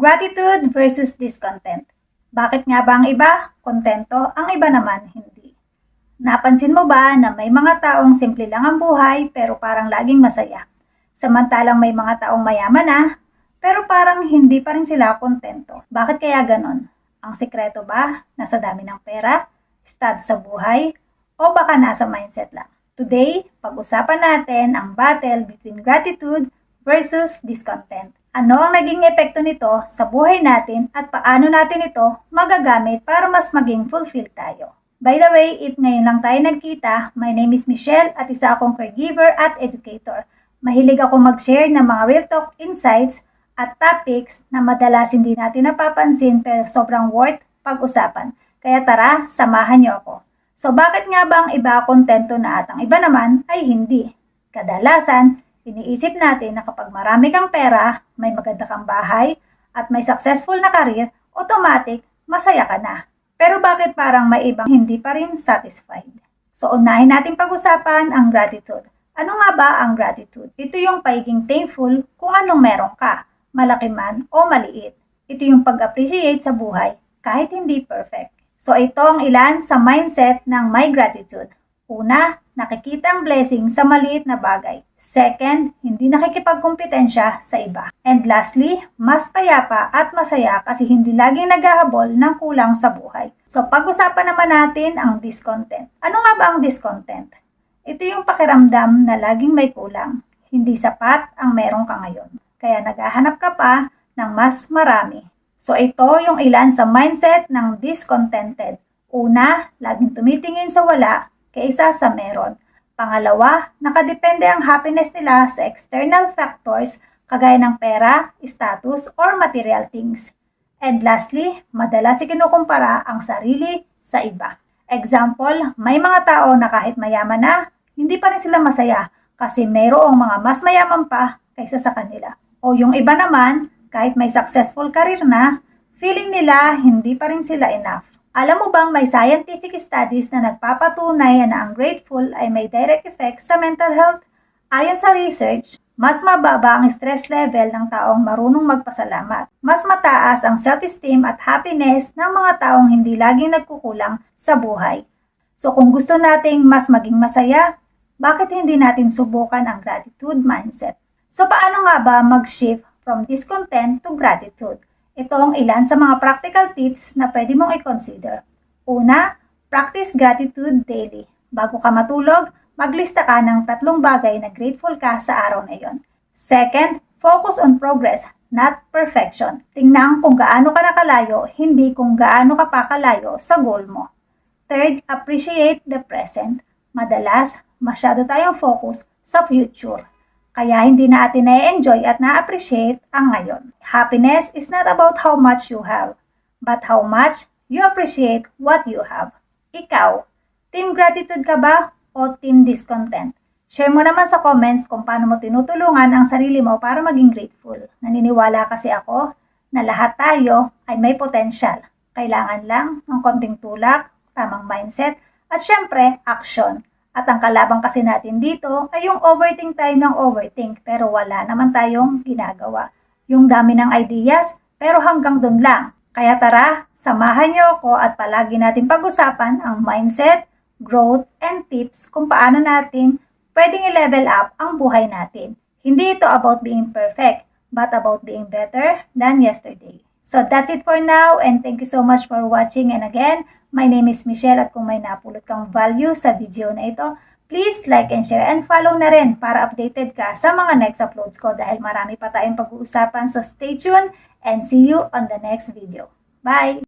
Gratitude versus discontent. Bakit nga ba ang iba kontento, ang iba naman hindi? Napansin mo ba na may mga taong simple lang ang buhay pero parang laging masaya? Samantalang may mga taong mayaman na pero parang hindi pa rin sila kontento. Bakit kaya ganon? Ang sekreto ba nasa dami ng pera, estado sa buhay, o baka nasa mindset lang? Today, pag-usapan natin ang battle between gratitude versus discontent. Ano ang naging epekto nito sa buhay natin at paano natin ito magagamit para mas maging fulfilled tayo. By the way, if ngayon lang tayo nagkita, my name is Michelle at isa akong caregiver at educator. Mahilig ako mag-share ng mga real talk insights at topics na madalas hindi natin napapansin pero sobrang worth pag-usapan. Kaya tara, samahan niyo ako. So bakit nga ba ang iba kontento na at ang iba naman ay hindi? Kadalasan, iniisip natin na kapag marami kang pera, may maganda kang bahay, at may successful na career, automatic, masaya ka na. Pero bakit parang may ibang hindi pa rin satisfied? So unahin natin pag-usapan ang gratitude. Ano nga ba ang gratitude? Ito yung pagiging thankful kung anong meron ka, malaki man o maliit. Ito yung pag-appreciate sa buhay kahit hindi perfect. So ito ang ilan sa mindset ng may gratitude. Una, nakikita ang blessing sa maliit na bagay. Second, hindi nakikipagkumpetensya sa iba. And lastly, mas payapa at masaya kasi hindi laging naghahabol ng kulang sa buhay. So pag-usapan naman natin ang discontent. Ano nga ba ang discontent? Ito yung pakiramdam na laging may kulang. Hindi sapat ang meron ka ngayon. Kaya naghahanap ka pa ng mas marami. So ito yung ilan sa mindset ng discontented. Una, laging tumitingin sa wala kaysa sa meron. Pangalawa, nakadepende ang happiness nila sa external factors kagaya ng pera, status, or material things. And lastly, madalas ikinukumpara ang sarili sa iba. Example, may mga tao na kahit mayaman na, hindi pa rin sila masaya kasi mayroong mga mas mayaman pa kaysa sa kanila. O yung iba naman, kahit may successful career na, feeling nila hindi pa rin sila enough. Alam mo bang may scientific studies na nagpapatunay na ang grateful ay may direct effect sa mental health? Ayon sa research, mas mababa ang stress level ng taong marunong magpasalamat. Mas mataas ang self-esteem at happiness ng mga taong hindi laging nagkukulang sa buhay. So kung gusto nating mas maging masaya, bakit hindi natin subukan ang gratitude mindset? So paano nga ba mag-shift from discontent to gratitude? Ito ang ilan sa mga practical tips na pwede mong i-consider. Una, practice gratitude daily. Bago ka matulog, maglista ka ng tatlong bagay na grateful ka sa araw na iyon. Second, focus on progress, not perfection. Tingnan kung gaano ka nakalayo, hindi kung gaano ka pa kalayo sa goal mo. Third, appreciate the present. Madalas, masyado tayong focus sa future. Kaya hindi natin na-enjoy at na-appreciate ang ngayon. Happiness is not about how much you have, but how much you appreciate what you have. Ikaw, team gratitude ka ba o team discontent? Share mo naman sa comments kung paano mo tinutulungan ang sarili mo para maging grateful. Naniniwala kasi ako na lahat tayo ay may potensyal. Kailangan lang ng konting tulak, tamang mindset, at syempre, action. At ang kalaban kasi natin dito ay yung overthink tayo ng overthink pero wala naman tayong ginagawa. Yung dami ng ideas pero hanggang dun lang. Kaya tara, samahan niyo ako at palagi natin pag-usapan ang mindset, growth, and tips kung paano natin pwedeng i-level up ang buhay natin. Hindi ito about being perfect, but about being better than yesterday. So that's it for now and thank you so much for watching and again, my name is Michelle at kung may napulot kang value sa video na ito, please like and share and follow na rin para updated ka sa mga next uploads ko dahil marami pa tayong pag-uusapan so stay tuned and see you on the next video. Bye!